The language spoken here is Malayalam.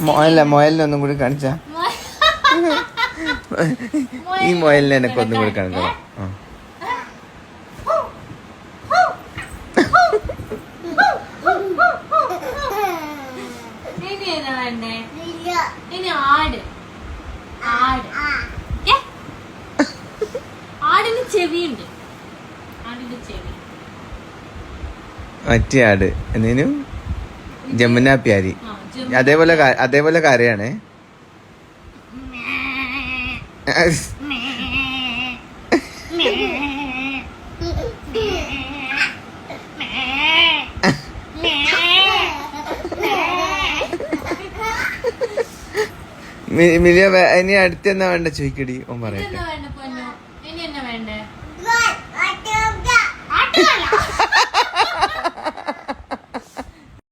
മൊയല്ല ഒന്നും കൂടി കാണിച്ച? ഈ മൊയലിനെ എനക്ക് ഒന്നും കൂടി കാണിക്കണം? ആടിന് ചെവിയുണ്ട്. ആടിന്റെ ചെവി. മറ്റേ ആട്. എന്നേനും? ജമുന പ്യാരി. ആ. അതേപോലെ അതേപോലെ കാര്യാണ്. മി- മിലിയ ഇനി അടുത്ത് എന്നാ വേണ്ട? ചോദിക്കടി ഓൻ പറയട്ടെ.